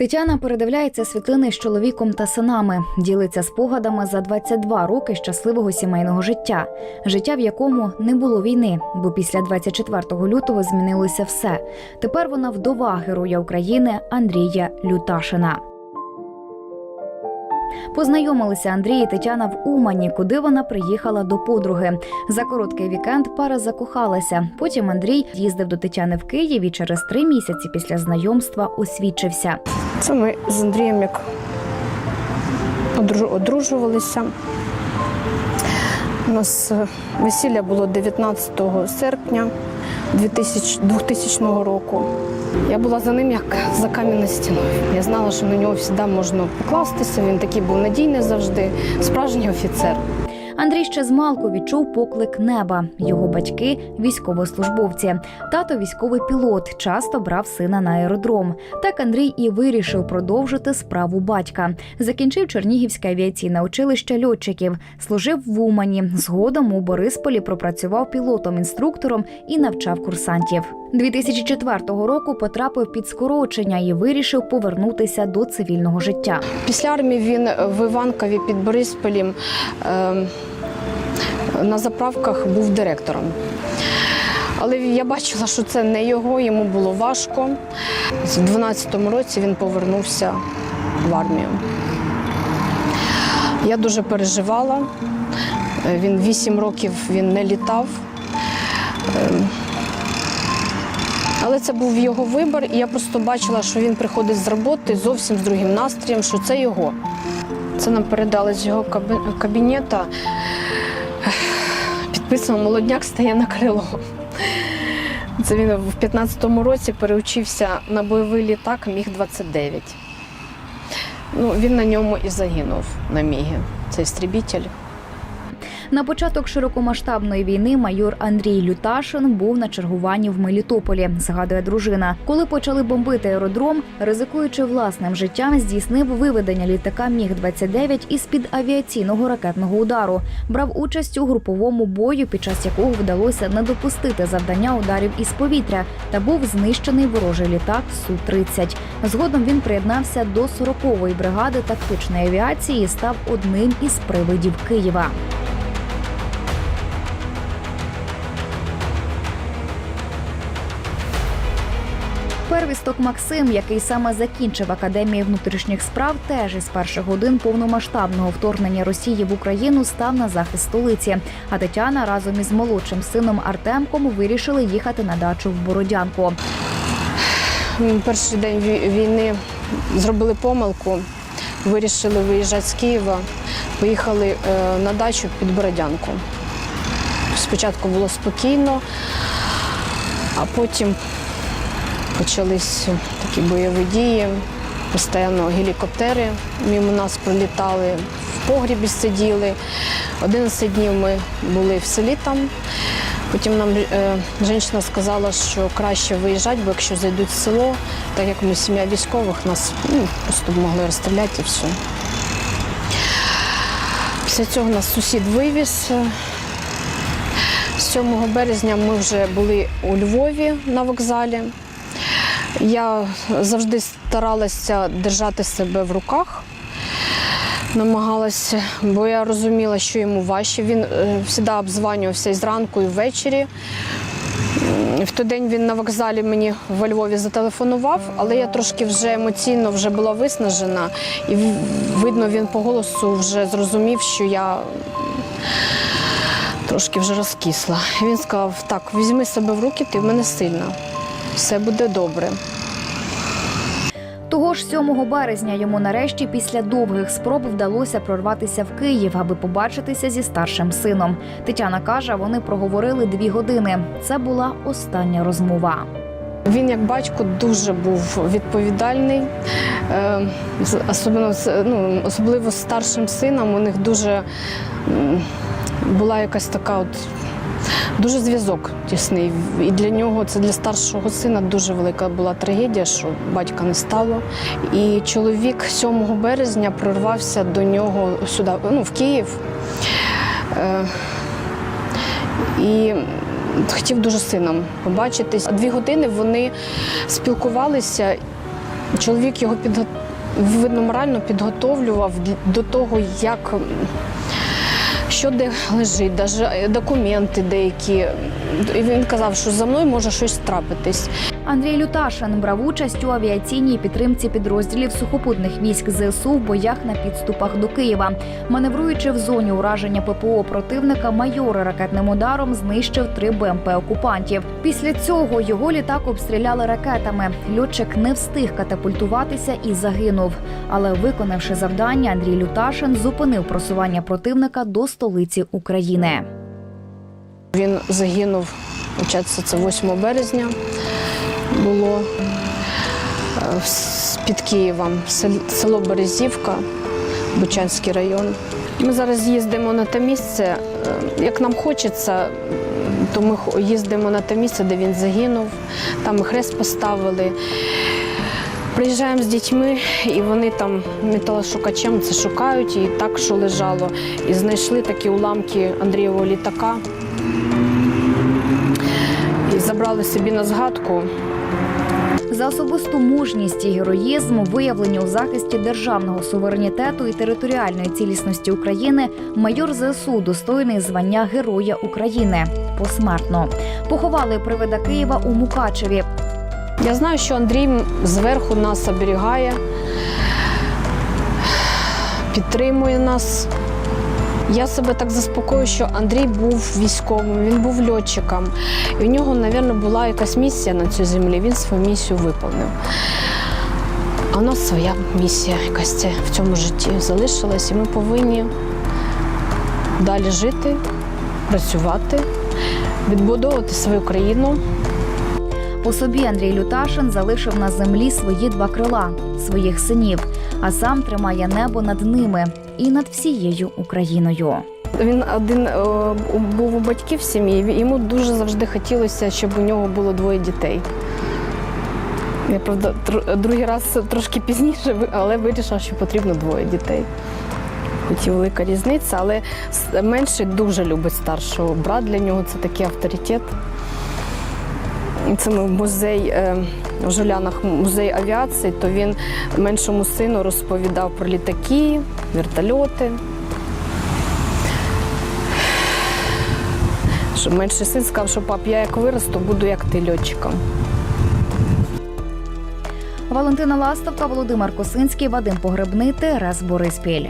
Тетяна передивляється світлини з чоловіком та синами, ділиться спогадами за 22 роки щасливого сімейного життя, життя, в якому не було війни, бо після 24 лютого змінилося все. Тепер вона вдова героя України Андрія Люташина. Познайомилися Андрій і Тетяна в Умані, куди вона приїхала до подруги. За короткий вікенд пара закохалася. Потім Андрій їздив до Тетяни в Київ і через три місяці після знайомства освідчився. Це ми з Андрієм як одру- одружувалися. У нас е, весілля було 19 серпня 2000, 2000 року. Я була за ним як за кам'яною стіною. Я знала, що на нього завжди можна покластися. Він такий був надійний завжди, справжній офіцер. Андрій ще з малку відчув поклик неба. Його батьки військовослужбовці. Тато військовий пілот, часто брав сина на аеродром. Так Андрій і вирішив продовжити справу батька. Закінчив Чернігівське авіаційне училище льотчиків, служив в Умані. Згодом у Борисполі пропрацював пілотом-інструктором і навчав курсантів. 2004 року потрапив під скорочення і вирішив повернутися до цивільного життя. Після армії він в Іванкові під Борисполем е, на заправках був директором. Але я бачила, що це не його, йому було важко. У 12-му році він повернувся в армію. Я дуже переживала. Е, Він 8 років він не літав. Але це був його вибір, і я просто бачила, що він приходить з роботи зовсім з другим настроєм, що це його. Це нам передали з його кабінета. Підписано молодняк стає на крило. Це він в 15-му році переучився на бойовий літак Міг-29. Ну, він на ньому і загинув на Мігі. Це істрібітель. На початок широкомасштабної війни майор Андрій Люташин був на чергуванні в Мелітополі, згадує дружина. Коли почали бомбити аеродром, ризикуючи власним життям, здійснив виведення літака Міг 29 із під авіаційного ракетного удару. Брав участь у груповому бою, під час якого вдалося не допустити завдання ударів із повітря, та був знищений ворожий літак Су 30 Згодом він приєднався до 40-ї бригади тактичної авіації і став одним із привидів Києва. Первісток Максим, який саме закінчив академію внутрішніх справ, теж із перших годин повномасштабного вторгнення Росії в Україну став на захист столиці. А Тетяна разом із молодшим сином Артемком вирішили їхати на дачу в Бородянку. Перший день війни зробили помилку, вирішили виїжджати з Києва, поїхали е, на дачу під Бородянку. Спочатку було спокійно, а потім почались такі бойові дії. Постійно гелікоптери мимо нас пролітали, в погрібі сиділи. 11 днів ми були в селі там. Потім нам е, жінка сказала, що краще виїжджати, бо якщо зайдуть в село, так як ми сім'я військових, нас ну, просто могли розстріляти і все. Після цього нас сусід вивіз. 7 березня ми вже були у Львові на вокзалі. Я завжди старалася держати себе в руках, намагалася, бо я розуміла, що йому важче. Він е, завжди обзванювався і зранку, і ввечері. В той день він на вокзалі мені во Львові зателефонував, але я трошки вже емоційно вже була виснажена, і видно, він по голосу вже зрозумів, що я трошки вже розкисла. Він сказав: так, візьми себе в руки, ти в мене сильна, все буде добре. Того ж 7 березня йому нарешті після довгих спроб вдалося прорватися в Київ, аби побачитися зі старшим сином. Тетяна каже, вони проговорили дві години. Це була остання розмова. Він як батько дуже був відповідальний, е, з- особливо, ну, особливо з старшим сином. У них дуже була якась така от. Дуже зв'язок тісний. І для нього це для старшого сина дуже велика була трагедія, що батька не стало. І чоловік 7 березня прорвався до нього сюди, ну, в Київ. Е, і хотів дуже сином побачитись. Дві години вони спілкувалися, Чоловік його підго... видно, морально підготовлював до того, як що де лежить, навіть документи деякі. І він казав, що за мною може щось трапитись. Андрій Люташин брав участь у авіаційній підтримці підрозділів сухопутних військ ЗСУ в боях на підступах до Києва. Маневруючи в зоні ураження ППО противника, майор ракетним ударом знищив три БМП окупантів. Після цього його літак обстріляли ракетами. Льотчик не встиг катапультуватися і загинув. Але виконавши завдання, Андрій Люташин зупинив просування противника до столиці України. Він загинув, виходить, це 8 березня було е, під Києвом, село Березівка, Бучанський район. Ми зараз їздимо на те місце, е, як нам хочеться, то ми їздимо на те місце, де він загинув, там хрест поставили. Приїжджаємо з дітьми, і вони там металошукачем це шукають, і так, що лежало. І знайшли такі уламки Андрієвого літака і забрали собі на згадку. За особисту мужність і героїзм, виявлені у захисті державного суверенітету і територіальної цілісності України, майор ЗСУ достойний звання Героя України посмертно. Поховали привида Києва у Мукачеві. Я знаю, що Андрій зверху нас оберігає, підтримує нас. Я себе так заспокою, що Андрій був військовим, він був льотчиком. І у нього, мабуть, була якась місія на цій землі. Він свою місію виповнив. А у нас своя місія якась в цьому житті залишилась, і ми повинні далі жити, працювати, відбудовувати свою країну. По собі Андрій Люташин залишив на землі свої два крила, своїх синів, а сам тримає небо над ними і над всією Україною. Він один е, був у батьків сім'ї. Йому дуже завжди хотілося, щоб у нього було двоє дітей. Я правда другий раз трошки пізніше, але вирішила, що потрібно двоє дітей. Хоч і велика різниця, але менший дуже любить старшого. Брат для нього це такий авторитет. Це музей е, в Жулянах музей авіації, то він меншому сину розповідав про літаки, вертольоти. Менший син сказав, що пап, я як виросту, буду як ти льотчиком. Валентина Ластовка, Володимир Косинський, Вадим Погребний, ТРС Бориспіль.